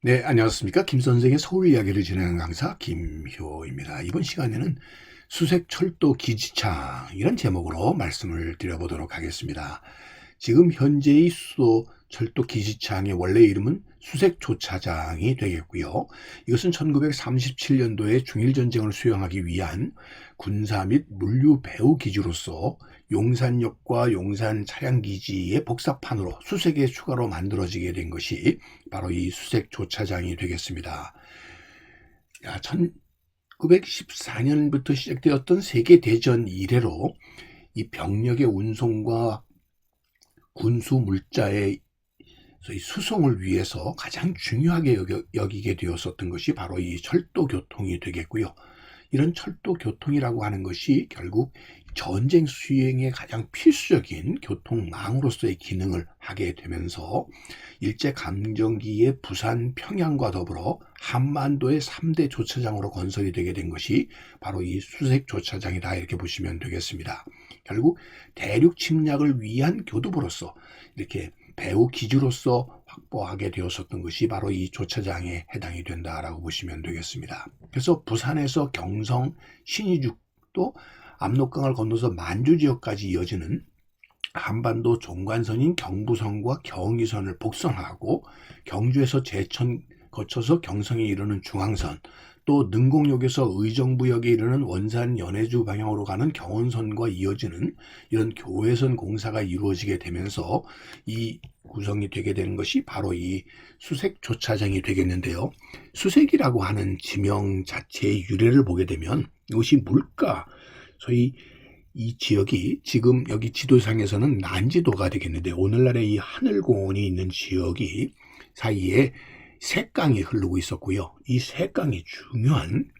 네, 안녕하십니까. 김 선생의 서울 이야기를 진행하는 강사 김효입니다. 이번 시간에는 수색 철도 기지창 이런 제목으로 말씀을 드려보도록 하겠습니다. 지금 현재의 수도 철도 기지창의 원래 이름은 수색조차장이 되겠고요. 이것은 1937년도에 중일전쟁을 수행하기 위한 군사 및 물류 배후 기지로서 용산역과 용산 차량기지의 복사판으로 수색에 추가로 만들어지게 된 것이 바로 이 수색조차장이 되겠습니다. 야, 1914년부터 시작되었던 세계대전 이래로 이 병력의 운송과 군수 물자의 소위 수송을 위해서 가장 중요하게 여겨, 여기 게 되었었던 것이 바로 이 철도 교통이 되겠고요. 이런 철도 교통이라고 하는 것이 결국 전쟁 수행에 가장 필수적인 교통망으로서의 기능을 하게 되면서 일제 강점기의 부산, 평양과 더불어 한반도의 3대 조차장으로 건설이 되게 된 것이 바로 이 수색 조차장이다 이렇게 보시면 되겠습니다. 결국 대륙 침략을 위한 교두보로서 이렇게 배후 기지로서 확보하게 되었었던 것이 바로 이 조차장에 해당이 된다라고 보시면 되겠습니다. 그래서 부산에서 경성, 신의주 또 압록강을 건너서 만주 지역까지 이어지는 한반도 종관선인 경부선과 경의선을 복선하고 경주에서 제천 거쳐서 경성에 이르는 중앙선 또 능곡역에서 의정부역에 이르는 원산 연해주 방향으로 가는 경원선과 이어지는 이런 교회선 공사가 이루어지게 되면서 이 구성이 되게 되는 것이 바로 이 수색 조차장이 되겠는데요. 수색이라고 하는 지명 자체의 유래를 보게 되면 이것이 물가 소위 이 지역이 지금 여기 지도상에서는 난지도가 되겠는데 오늘날의 이 하늘공원이 있는 지역이 사이에 색강이 흐르고 있었고요. 이 색강이 중요한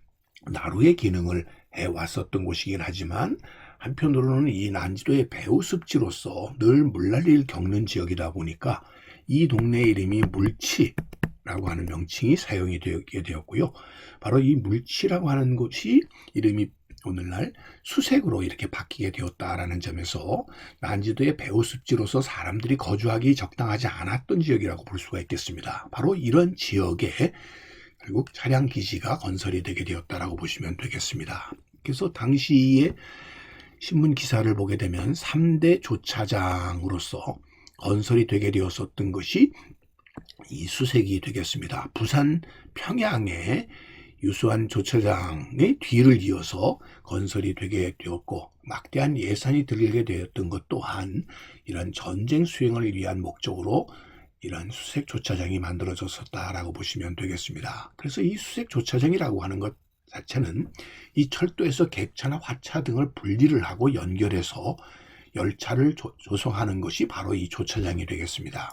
나루의 기능을 해왔었던 곳이긴 하지만 한편으로는 이 난지도의 배후 습지로서 늘 물난리를 겪는 지역이다 보니까 이 동네 이름이 물치라고 하는 명칭이 사용이 되게 되었고요. 바로 이 물치라고 하는 곳이 이름이 오늘날 수색으로 이렇게 바뀌게 되었다라는 점에서 난지도의 배후습지로서 사람들이 거주하기 적당하지 않았던 지역이라고 볼 수가 있겠습니다. 바로 이런 지역에 결국 차량 기지가 건설이 되게 되었다라고 보시면 되겠습니다. 그래서 당시에 신문 기사를 보게 되면 3대 조차장으로서 건설이 되게 되었었던 것이 이 수색이 되겠습니다. 부산 평양에 유수한 조차장의 뒤를 이어서 건설이 되게 되었고 막대한 예산이 들게 되었던 것 또한 이런 전쟁 수행을 위한 목적으로 이런 수색 조차장이 만들어졌었다라고 보시면 되겠습니다. 그래서 이 수색 조차장이라고 하는 것 자체는 이 철도에서 객차나 화차 등을 분리를 하고 연결해서 열차를 조, 조성하는 것이 바로 이 조차장이 되겠습니다.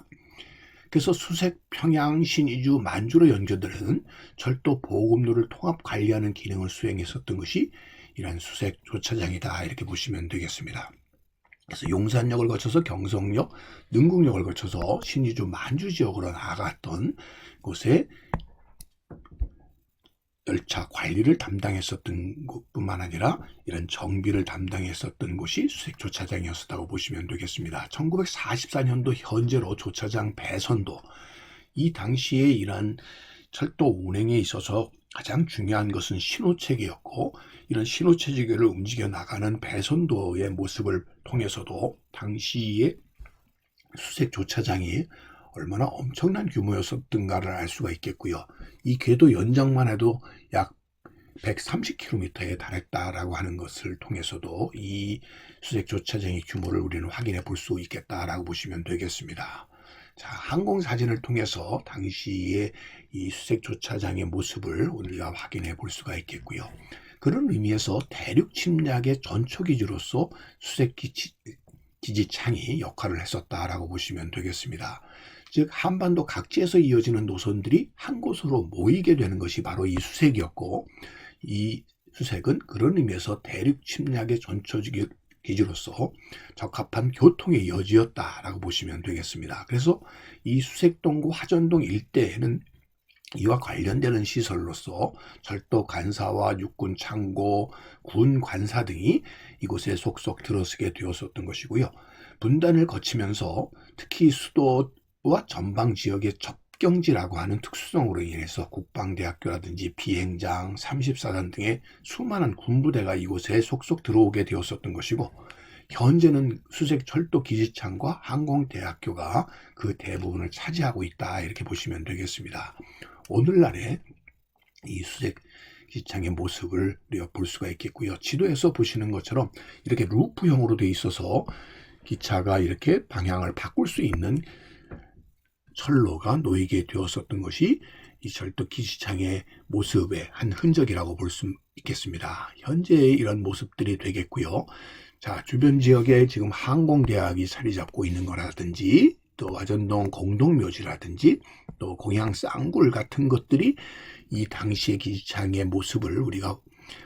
그래서 수색, 평양, 신이주, 만주로 연결되는 철도 보급로를 통합 관리하는 기능을 수행했었던 것이 이러한 수색 조차장이다 이렇게 보시면 되겠습니다. 그래서 용산역을 거쳐서 경성역, 능국역을 거쳐서 신이주, 만주 지역으로 나아갔던 곳에 열차 관리를 담당했었던 곳뿐만 아니라 이런 정비를 담당했었던 곳이 수색 조차장이었다고 보시면 되겠습니다. 1944년도 현재로 조차장 배선도 이 당시에 이런 철도 운행에 있어서 가장 중요한 것은 신호체계였고 이런 신호체계를 움직여 나가는 배선도의 모습을 통해서도 당시에 수색 조차장이 얼마나 엄청난 규모였었던가를 알 수가 있겠고요. 이 궤도 연장만 해도 약 130km에 달했다라고 하는 것을 통해서도 이 수색 조차장의 규모를 우리는 확인해 볼 수 있겠다라고 보시면 되겠습니다. 자, 항공 사진을 통해서 당시의 이 수색 조차장의 모습을 우리가 확인해 볼 수가 있겠고요. 그런 의미에서 대륙 침략의 전초 기지로서 수색 기지 기지창이 역할을 했었다라고 보시면 되겠습니다. 즉 한반도 각지에서 이어지는 노선들이 한 곳으로 모이게 되는 것이 바로 이 수색이었고 이 수색은 그런 의미에서 대륙 침략의 전초적 기지로서 적합한 교통의 여지였다라고 보시면 되겠습니다. 그래서 이 수색동구 화전동 일대에는 이와 관련되는 시설로서 철도 간사와 육군 창고, 군 관사 등이 이곳에 속속 들어서게 되었었던 것이고요. 분단을 거치면서 특히 수도 와 전방 지역의 합경지라고 하는 특수성으로 인해서 국방대학교라든지 비행장, 34단 등의 수많은 군부대가 이곳에 속속 들어오게 되었었던 것이고 현재는 수색 철도 기지창과 항공대학교가 그 대부분을 차지하고 있다 이렇게 보시면 되겠습니다. 오늘날의 이 수색 기지창의 모습을 우리가 볼 수가 있겠고요. 지도에서 보시는 것처럼 이렇게 루프형으로 되어 있어서 기차가 이렇게 방향을 바꿀 수 있는 철로가 놓이게 되었었던 것이 이 철도 기지창의 모습의 한 흔적이라고 볼 수 있겠습니다. 현재의 이런 모습들이 되겠고요. 자, 주변 지역에 지금 항공대학이 자리 잡고 있는 거라든지 또 와전동 공동묘지라든지 또 공양 쌍굴 같은 것들이 이 당시의 기지창의 모습을 우리가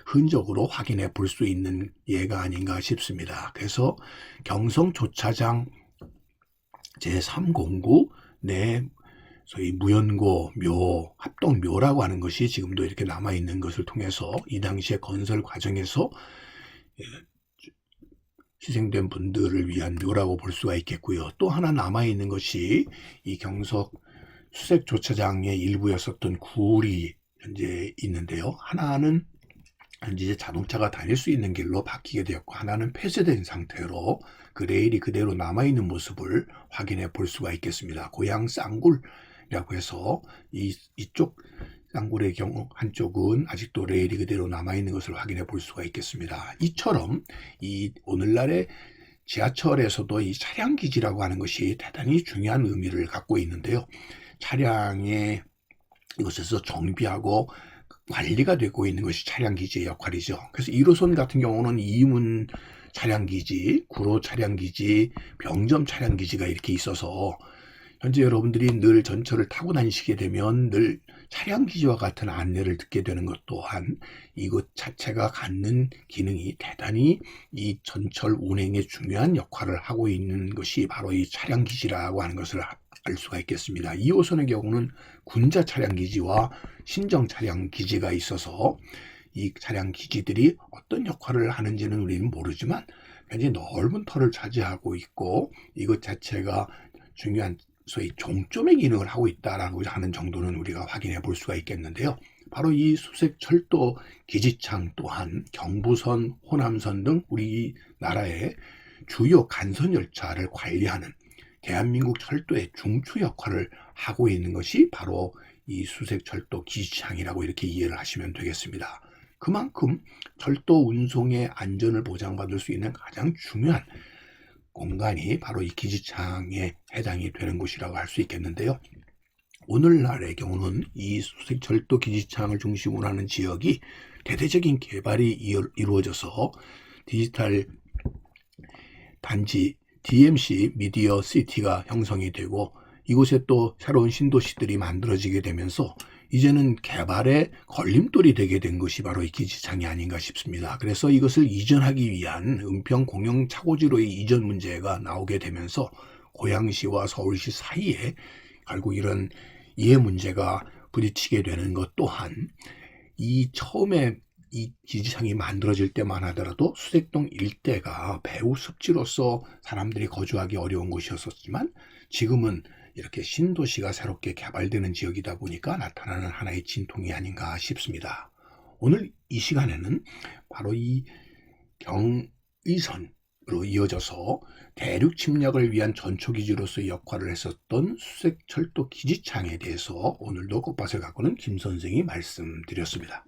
흔적으로 확인해 볼 수 있는 예가 아닌가 싶습니다. 그래서 경성 조차장 제3공구 내 소위 무연고 묘, 합동묘라고 하는 것이 지금도 이렇게 남아 있는 것을 통해서 이 당시의 건설 과정에서 예, 희생된 분들을 위한 묘라고 볼 수가 있겠고요. 또 하나 남아 있는 것이 이 경석 수색 조차장의 일부였었던 굴이 현재 있는데요. 하나는 이제 자동차가 다닐 수 있는 길로 바뀌게 되었고 하나는 폐쇄된 상태로 그 레일이 그대로 남아있는 모습을 확인해 볼 수가 있겠습니다. 고향 쌍굴이라고 해서 이, 이쪽 쌍굴의 경우 한쪽은 아직도 레일이 그대로 남아있는 것을 확인해 볼 수가 있겠습니다. 이처럼 이 오늘날의 지하철에서도 이 차량 기지라고 하는 것이 대단히 중요한 의미를 갖고 있는데요. 차량의 이것에서 정비하고 관리가 되고 있는 것이 차량 기지의 역할이죠. 그래서 1호선 같은 경우는 이문 차량 기지, 구로 차량 기지, 병점 차량 기지가 이렇게 있어서 현재 여러분들이 늘 전철을 타고 다니시게 되면 늘 차량 기지와 같은 안내를 듣게 되는 것 또한 이것 자체가 갖는 기능이 대단히 이 전철 운행에 중요한 역할을 하고 있는 것이 바로 이 차량 기지라고 하는 것을 알 수가 있겠습니다. 2호선의 경우는 군자 차량 기지와 신정 차량 기지가 있어서 이 차량 기지들이 어떤 역할을 하는지는 우리는 모르지만 굉장히 넓은 터를 차지하고 있고 이것 자체가 중요한 소위 종점의 기능을 하고 있다라고 하는 정도는 우리가 확인해 볼 수가 있겠는데요. 바로 이 수색 철도 기지창 또한 경부선, 호남선 등 우리 나라의 주요 간선 열차를 관리하는 대한민국 철도의 중추 역할을 하고 있는 것이 바로 이 수색철도 기지창이라고 이렇게 이해를 하시면 되겠습니다. 그만큼 철도 운송의 안전을 보장받을 수 있는 가장 중요한 공간이 바로 이 기지창에 해당이 되는 곳이라고 할 수 있겠는데요. 오늘날의 경우는 이 수색철도 기지창을 중심으로 하는 지역이 대대적인 개발이 이루어져서 디지털 단지 DMC 미디어 시티가 형성이 되고 이곳에 또 새로운 신도시들이 만들어지게 되면서 이제는 개발의 걸림돌이 되게 된 것이 바로 이 기지창이 아닌가 싶습니다. 그래서 이것을 이전하기 위한 은평 공영 차고지로의 이전 문제가 나오게 되면서 고양시와 서울시 사이에 결국 이런 이해 문제가 부딪히게 되는 것 또한 이 처음에 이 기지창이 만들어질 때만 하더라도 수색동 일대가 배후 습지로서 사람들이 거주하기 어려운 곳이었었지만 지금은 이렇게 신도시가 새롭게 개발되는 지역이다 보니까 나타나는 하나의 진통이 아닌가 싶습니다. 오늘 이 시간에는 바로 이 경의선으로 이어져서 대륙 침략을 위한 전초 기지로서 역할을 했었던 수색철도 기지창에 대해서 오늘도 꽃밭을 가꾸는 김 선생이 말씀드렸습니다.